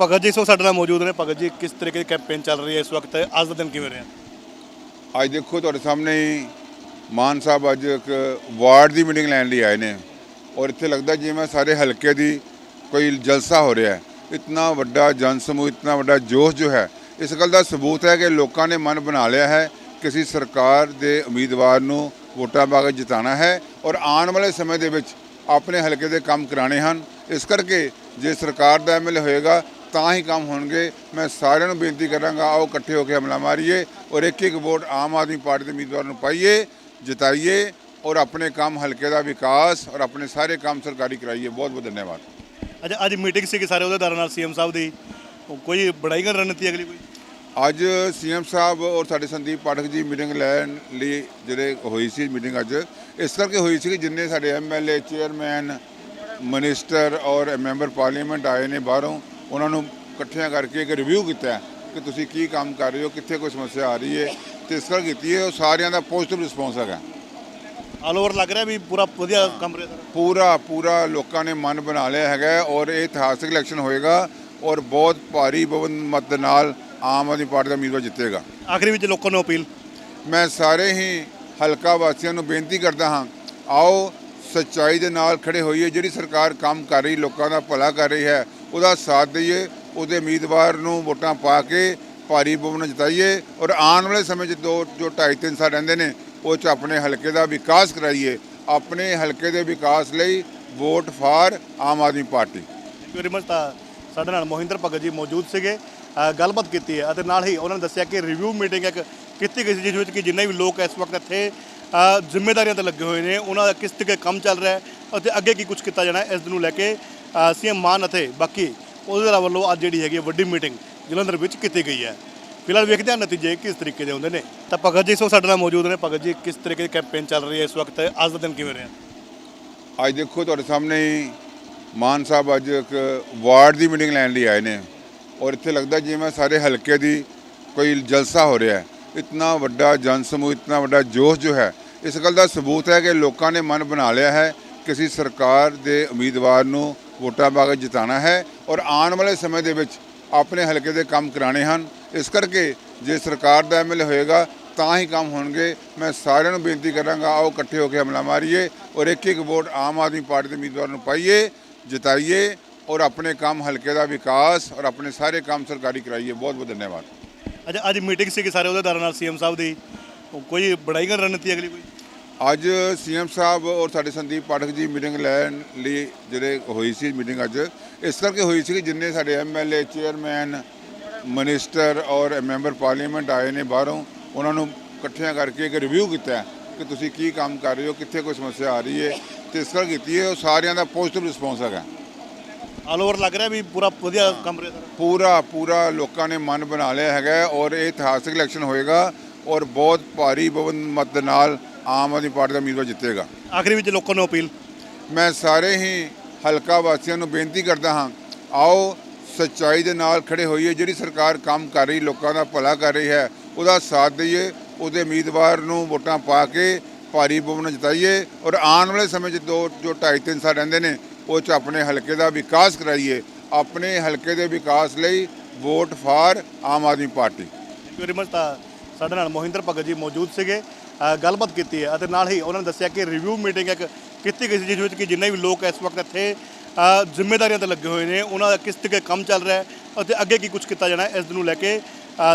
ਭਗਤ ਜੀ, ਇਸ ਸਾਡੇ ਨਾਲ ਮੌਜੂਦ ਨੇ। ਭਗਤ ਜੀ, ਕਿਸ ਤਰੀਕੇ ਦੀ ਕੈਂਪੇਨ ਚੱਲ ਰਹੀ ਹੈ ਇਸ ਵਕਤ? ਅੱਜ ਦਾ ਦਿਨ ਕਿਵੇਂ ਰਿਹਾ? ਅੱਜ ਦੇਖੋ, ਤੁਹਾਡੇ ਸਾਹਮਣੇ ਹੀ ਮਾਨ ਸਾਹਿਬ ਅੱਜ ਇੱਕ ਵਾਰਡ ਦੀ ਮੀਟਿੰਗ ਲੈਣ ਲਈ ਆਏ ਨੇ। ਔਰ ਇੱਥੇ ਲੱਗਦਾ ਜਿਵੇਂ ਸਾਰੇ ਹਲਕੇ ਦੀ ਕੋਈ ਜਲਸਾ ਹੋ ਰਿਹਾ ਹੈ। ਇਤਨਾ ਵੱਡਾ ਜਨ ਸਮੂਹ ਇਤਨਾ ਵੱਡਾ ਜੋਸ਼ ਜੋ ਹੈ, ਇਸ ਗੱਲ ਦਾ ਸਬੂਤ ਹੈ ਕਿ ਲੋਕਾਂ ਨੇ ਮਨ ਬਣਾ ਲਿਆ ਹੈ ਕਿ ਅਸੀਂ ਸਰਕਾਰ ਦੇ ਉਮੀਦਵਾਰ ਨੂੰ ਵੋਟਾਂ ਪਾ ਕੇ ਜਿਤਾਣਾ ਹੈ ਔਰ ਆਉਣ ਵਾਲੇ ਸਮੇਂ ਦੇ ਵਿੱਚ ਆਪਣੇ ਹਲਕੇ ਦੇ ਕੰਮ ਕਰਾਣੇ ਹਨ। ਇਸ ਕਰਕੇ ਜੇ ਸਰਕਾਰ ਦਾ ਐਮਐਲਏ ਹੋਏਗਾ ਤਾਂ ਹੀ ਕੰਮ ਹੋਣਗੇ। ਮੈਂ ਸਾਰਿਆਂ ਨੂੰ ਬੇਨਤੀ ਕਰਾਂਗਾ ਆਓ ਇਕੱਠੇ ਹੋ ਕੇ ਹਮਲਾ ਮਾਰੀਏ ਔਰ ਇੱਕ ਇੱਕ ਵੋਟ ਆਮ ਆਦਮੀ ਪਾਰਟੀ ਦੇ ਉਮੀਦਵਾਰ ਨੂੰ ਪਾਈਏ ਜਿਤਾਈਏ ਔਰ ਆਪਣੇ ਕੰਮ ਹਲਕੇ ਦਾ ਵਿਕਾਸ ਔਰ ਆਪਣੇ ਸਾਰੇ ਕੰਮ ਸਰਕਾਰੀ ਕਰਾਈਏ। ਬਹੁਤ ਬਹੁਤ ਧੰਨਵਾਦ। ਅੱਜ ਅੱਜ ਮੀਟਿੰਗ ਸੀ ਕਿ ਸਾਰੇ ਅਹੁਦੇਦਾਰਾਂ ਨਾਲ ਸੀਐਮ ਸਾਹਿਬ ਦੀ। ਕੋਈ ਬੜਾਈ ਕਰ ਰਣਨੀਤੀ ਅਗਲੀ ਕੋਈ? ਅੱਜ ਸੀਐਮ ਸਾਹਿਬ ਔਰ ਸਾਡੇ ਸੰਦੀਪ ਪਾਠਕ ਜੀ ਮੀਟਿੰਗ ਲੈਣ ਲਈ ਜਿਹੜੇ ਹੋਈ ਸੀ ਮੀਟਿੰਗ ਅੱਜ ਇਸ ਕਰਕੇ ਹੋਈ ਸੀ ਕਿ ਜਿੰਨੇ ਸਾਡੇ ਐਮਐਲਏ ਚੇਅਰਮੈਨ ਮਿਨਿਸਟਰ ਔਰ ਮੈਂਬਰ ਪਾਰਲੀਮੈਂਟ ਆਏ ਨੇ ਬਾਹਰੋਂ ਉਹਨਾਂ ਨੂੰ ਇਕੱਠਿਆਂ ਕਰਕੇ ਇੱਕ ਰਿਵਿਊ ਕੀਤਾ ਕਿ ਤੁਸੀਂ ਕੀ ਕੰਮ ਕਰ ਰਹੇ ਹੋ ਕਿੱਥੇ ਕੋਈ ਸਮੱਸਿਆ ਆ ਰਹੀ ਹੈ ਤੇ ਇਸ ਕਰਕੇ ਕੀਤੀ ਹੈ ਉਹ ਸਾਰਿਆਂ ਦਾ ਪੋਜ਼ਿਟਿਵ ਰਿਸਪੌਂਸ ਹੈਗਾ। ਆਲ ਓਵਰ ਲੱਗ ਰਿਹਾ ਵੀ ਪੂਰਾ ਵਧੀਆ ਕੰਮ ਰਿਹਾ ਪੂਰਾ ਪੂਰਾ ਲੋਕਾਂ ਨੇ ਮਨ ਬਣਾ ਲਿਆ ਹੈਗਾ ਔਰ ਇਹ ਇਤਿਹਾਸਕ ਇਲੈਕਸ਼ਨ ਹੋਏਗਾ ਔਰ ਬਹੁਤ ਭਾਰੀ ਬਹੁਮਤ ਮਤ ਦੇ ਨਾਲ ਆਮ ਆਦਮੀ ਪਾਰਟੀ ਦਾ ਉਮੀਦਵਾਰ ਜਿੱਤੇਗਾ। ਆਖਰੀ ਵਿੱਚ ਲੋਕਾਂ ਨੂੰ ਅਪੀਲ। ਮੈਂ ਸਾਰੇ ਹੀ ਹਲਕਾ ਵਾਸੀਆਂ ਨੂੰ ਬੇਨਤੀ ਕਰਦਾ ਹਾਂ ਆਓ ਸੱਚਾਈ ਦੇ ਨਾਲ ਖੜੇ ਹੋਈਏ ਜਿਹੜੀ ਸਰਕਾਰ ਕੰਮ ਕਰ ਰਹੀ ਲੋਕਾਂ ਦਾ ਭਲਾ ਕਰ ਰਹੀ ਹੈ ਉਹਦਾ ਸਾਥ ਦਈਏ ਉਹਦੇ ਉਮੀਦਵਾਰ ਨੂੰ ਵੋਟਾਂ ਪਾ ਕੇ ਭਾਰੀ ਬਹੁਮਤ ਜਿਤਾਈਏ ਔਰ ਆਉਣ ਵਾਲੇ ਸਮੇਂ 'ਚ ਦੋ ਜੋ 2.5 3 ਸਾਲ ਰਹਿੰਦੇ ਨੇ ਉਹ 'ਚ ਆਪਣੇ ਹਲਕੇ ਦਾ ਵਿਕਾਸ ਕਰਾਈਏ। ਆਪਣੇ ਹਲਕੇ ਦੇ ਵਿਕਾਸ ਲਈ vote for Aam Aadmi Party. Thank you very much ਤਾਂ ਸਾਡੇ ਨਾਲ ਮੋਹਿੰਦਰ ਭਗਤ ਜੀ ਮੌਜੂਦ ਸੀਗੇ ਅ, ਗੱਲਬਾਤ ਕੀਤੀ ਹੈ ਅਤੇ ਨਾਲ ਹੀ ਉਹਨਾਂ ਨੇ ਦੱਸਿਆ ਕਿ ਰਿਵਿਊ ਮੀਟਿੰਗ ਇੱਕ ਕੀਤੀ ਗਈ ਸੀ ਜਿਸ ਵਿੱਚ ਕਿ ਜਿੰਨੇ ਵੀ ਲੋਕ ਇਸ ਵਕਤ ਇੱਥੇ ਅ, ਜ਼ਿੰਮੇਵਾਰੀਆਂ ਤੇ ਲੱਗੇ ਹੋਏ ਨੇ ਉਹਨਾਂ ਦਾ ਕਿਸ ਤਰੀਕੇ ਕੰਮ ਚੱਲ ਰਿਹਾ ਹੈ ਅਤੇ ਅੱਗੇ ਕੀ ਕੁਝ ਕੀਤਾ ਜਾਣਾ ਹੈ ਇਸ ਨੂੰ ਲੈ ਕੇ ਸੀਐਮ ਮਾਨ ਅਤੇ ਬਾਕੀ ਉਹਦੇ ਵੱਲੋਂ ਅੱਜ ਜਿਹੜੀ ਹੈਗੀ ਹੈ ਵੱਡੀ ਮੀਟਿੰਗ ਜਲੰਧਰ ਵਿੱਚ ਕੀਤੀ ਗਈ ਹੈ। ਫਿਲਹਾਲ ਵੇਖਦੇ ਹਾਂ ਨਤੀਜੇ ਕਿਸ ਤਰੀਕੇ ਦੇ ਹੁੰਦੇ ਨੇ। ਤਾਂ ਭਗਤ ਜੀ, ਸੋ ਸਾਡੇ ਨਾਲ ਮੌਜੂਦ ਨੇ। ਭਗਤ ਜੀ, ਕਿਸ ਤਰੀਕੇ ਦੀ ਕੈਂਪੇਨ ਚੱਲ ਰਹੀ ਹੈ ਇਸ ਵਕਤ? ਅੱਜ ਦਾ ਦਿਨ ਕਿਵੇਂ ਰਿਹਾ? ਅੱਜ ਦੇਖੋ, ਤੁਹਾਡੇ ਸਾਹਮਣੇ ਹੀ ਮਾਨ ਸਾਹਿਬ ਅੱਜ ਇੱਕ ਵਾਰਡ ਦੀ ਮੀਟਿੰਗ ਲੈਣ ਲਈ ਆਏ ਨੇ। ਔਰ ਇੱਥੇ ਲੱਗਦਾ ਜਿਵੇਂ ਸਾਰੇ ਹਲਕੇ ਦੀ ਕੋਈ ਜਲਸਾ ਹੋ ਰਿਹਾ ਹੈ। ਇਤਨਾ ਵੱਡਾ ਜਨ ਸਮੂਹ ਇਤਨਾ ਵੱਡਾ ਜੋਸ਼ ਜੋ ਹੈ, ਇਸ ਗੱਲ ਦਾ ਸਬੂਤ ਹੈ ਕਿ ਲੋਕਾਂ ਨੇ ਮਨ ਬਣਾ ਲਿਆ ਹੈ। ਕਿਸੇ ਸਰਕਾਰ ਦੇ ਉਮੀਦਵਾਰ ਨੂੰ ਵੋਟਾਂ ਪਾ ਕੇ ਜਿਤਾਣਾ ਹੈ ਔਰ ਆਉਣ ਵਾਲੇ ਸਮੇਂ ਦੇ ਵਿੱਚ ਆਪਣੇ ਹਲਕੇ ਦੇ ਕੰਮ ਕਰਾਣੇ ਹਨ। ਇਸ ਕਰਕੇ ਜੇ ਸਰਕਾਰ ਦਾ ਐਮਐਲਏ ਹੋਏਗਾ, ਤਾਂ ਹੀ ਕੰਮ ਹੋਣਗੇ। ਮੈਂ ਸਾਰਿਆਂ ਨੂੰ ਬੇਨਤੀ ਕਰਾਂਗਾ, ਆਓ ਇਕੱਠੇ ਹੋ ਕੇ ਹਮਲਾ ਮਾਰੀਏ ਔਰ ਇੱਕ ਇੱਕ ਵੋਟ ਆਮ ਆਦਮੀ ਪਾਰਟੀ ਦੇ ਉਮੀਦਵਾਰ ਨੂੰ ਪਾਈਏ, ਜਿਤਾਈਏ ਔਰ ਆਪਣੇ ਕੰਮ ਹਲਕੇ ਦਾ ਵਿਕਾਸ ਔਰ ਆਪਣੇ ਸਾਰੇ ਕੰਮ ਸਰਕਾਰੀ ਕਰਾਈਏ। ਬਹੁਤ ਬਹੁਤ ਧੰਨਵਾਦ। ਅੱਜ ਅੱਜ ਮੀਟਿੰਗ ਸੀ ਕਿ ਸਾਰੇ ਅਹੁਦੇਦਾਰਾਂ ਨਾਲ, ਸੀਐਮ ਸਾਹਿਬ ਦੀ। ਕੋਈ ਬਣਾਈ ਕਰ ਰਣਨੀਤੀ ਅਗਲੀ ਕੋਈ? ਅੱਜ ਸੀਐਮ ਸਾਹਿਬ ਔਰ ਸਾਡੇ ਸੰਦੀਪ ਪਾਠਕ ਜੀ ਮੀਟਿੰਗ ਲੈਣ ਲਈ ਜਿਹੜੇ ਹੋਈ ਸੀ ਮੀਟਿੰਗ ਅੱਜ ਇਸ ਕਰਕੇ ਹੋਈ ਸੀ ਕਿ ਜਿੰਨੇ ਸਾਡੇ ਐਮਐਲਏ ਚੇਅਰਮੈਨ ਮਿਨਿਸਟਰ ਔਰ ਮੈਂਬਰ ਪਾਰਲੀਮੈਂਟ ਆਏ ਨੇ ਬਾਹਰੋਂ ਉਹਨਾਂ ਨੂੰ ਇਕੱਠਿਆਂ ਕਰਕੇ ਇੱਕ ਰਿਵਿਊ ਕੀਤਾ ਕਿ ਤੁਸੀਂ ਕੀ ਕੰਮ ਕਰ ਰਹੇ ਹੋ ਕਿੱਥੇ ਕੋਈ ਸਮੱਸਿਆ ਆ ਰਹੀ ਹੈ ਤੇ ਇਸ ਕਰਕੇ ਕੀਤੀ ਹੈ ਉਹ ਸਾਰਿਆਂ ਦਾ ਪੋਜ਼ਿਟਿਵ ਰਿਸਪੌਂਸ ਹੈਗਾ। ਆਲ ਓਵਰ ਲੱਗ ਰਿਹਾ ਵੀ ਪੂਰਾ ਵਧੀਆ ਕੰਮ ਰਿਹਾ ਸਾਰਾ। ਪੂਰਾ ਪੂਰਾ ਲੋਕਾਂ ਨੇ ਮਨ ਬਣਾ ਲਿਆ ਹੈਗਾ ਔਰ ਇਹ ਇਤਿਹਾਸਕ ਇਲੈਕਸ਼ਨ ਹੋਏਗਾ ਔਰ ਬਹੁਤ ਭਾਰੀ ਬਹੁਮਤ ਮਤ ਨਾਲ ਆਮ ਆਦਮੀ ਪਾਰਟੀ ਦਾ ਉਮੀਦਵਾਰ ਜਿੱਤੇਗਾ। ਆਖਰੀ ਵਿੱਚ ਲੋਕਾਂ ਨੂੰ ਅਪੀਲ। ਮੈਂ ਸਾਰੇ ਹੀ ਹਲਕਾ ਵਾਸੀਆਂ ਨੂੰ ਬੇਨਤੀ ਕਰਦਾ ਹਾਂ ਆਓ ਸੱਚਾਈ ਦੇ ਨਾਲ ਖੜੇ ਹੋਈਏ। ਜਿਹੜੀ ਸਰਕਾਰ ਕੰਮ ਕਰ ਰਹੀ ਲੋਕਾਂ ਦਾ ਭਲਾ ਕਰ ਰਹੀ ਹੈ ਉਹਦਾ ਸਾਥ ਦਈਏ ਉਹਦੇ ਉਮੀਦਵਾਰ ਨੂੰ ਵੋਟਾਂ ਪਾ ਕੇ ਭਾਰੀ ਬਹੁਮਤ ਜਿਤਾਈਏ ਔਰ ਆਉਣ ਵਾਲੇ ਸਮੇਂ 'ਚ ਦੋ ਜੋ 2.5 3 ਸਾਲ ਰਹਿੰਦੇ ਨੇ ਉਹ 'ਚ ਆਪਣੇ ਹਲਕੇ ਦਾ ਵਿਕਾਸ ਕਰਾਈਏ। ਆਪਣੇ ਹਲਕੇ ਦੇ ਵਿਕਾਸ ਲਈ vote for Aam Aadmi Party. Thank you very much ਤਾਂ ਸਾਡੇ ਨਾਲ ਮੋਹਿੰਦਰ ਭਗਤ ਜੀ ਮੌਜੂਦ ਸੀਗੇ। ਗੱਲਬਾਤ ਕੀਤੀ ਹੈ ਅਤੇ ਨਾਲ ਹੀ ਉਹਨਾਂ ਨੇ ਦੱਸਿਆ ਕਿ ਰਿਵਿਊ ਮੀਟਿੰਗ ਇੱਕ ਕੀਤੀ ਗਈ ਸੀ ਜਿਸ ਵਿੱਚ ਕਿ ਜਿੰਨੇ ਵੀ ਲੋਕ ਇਸ ਵਕਤ ਇੱਥੇ ਅ, ਜ਼ਿੰਮੇਵਾਰੀਆਂ ਤੇ ਲੱਗੇ ਹੋਏ ਨੇ ਉਹਨਾਂ ਦਾ ਕਿਸ ਤਰੀਕੇ ਕੰਮ ਚੱਲ ਰਿਹਾ ਹੈ ਅਤੇ ਅੱਗੇ ਕੀ ਕੁਝ ਕੀਤਾ ਜਾਣਾ ਹੈ ਇਸ ਨੂੰ ਲੈ ਕੇ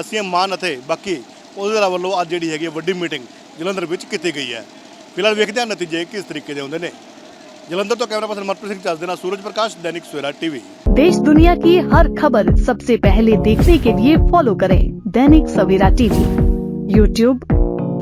ਸੀਐਮ ਮਾਨ ਅਤੇ ਬਾਕੀ ਉਹਦੇ ਵੱਲੋਂ ਅੱਜ ਜਿਹੜੀ ਹੈਗੀ ਹੈ ਵੱਡੀ ਮੀਟਿੰਗ ਜਲੰਧਰ ਵਿੱਚ ਕੀਤੀ ਗਈ ਹੈ ਫਿਲਹਾਲ ਵੇਖਦੇ ਹਾਂ ਨਤੀਜੇ ਕਿਸ ਤਰੀਕੇ ਦੇ ਹੁੰਦੇ ਨੇ ਜਲੰਧਰ ਤੋਂ ਕੈਮਰਾ ਪਰਸਨ ਮਨਪ੍ਰੀਤ ਸਿੰਘ ਚੱਲ ਦੇਣਾ ਸੂਰਜ ਪ੍ਰਕਾਸ਼ ਦੈਨਿਕ ਸਵੇਰਾ ਟੀਵੀ देश दुनिया की हर खबर सबसे पहले देखने के लिए फॉलो करें दैनिक सवेरा टीवी यूट्यूब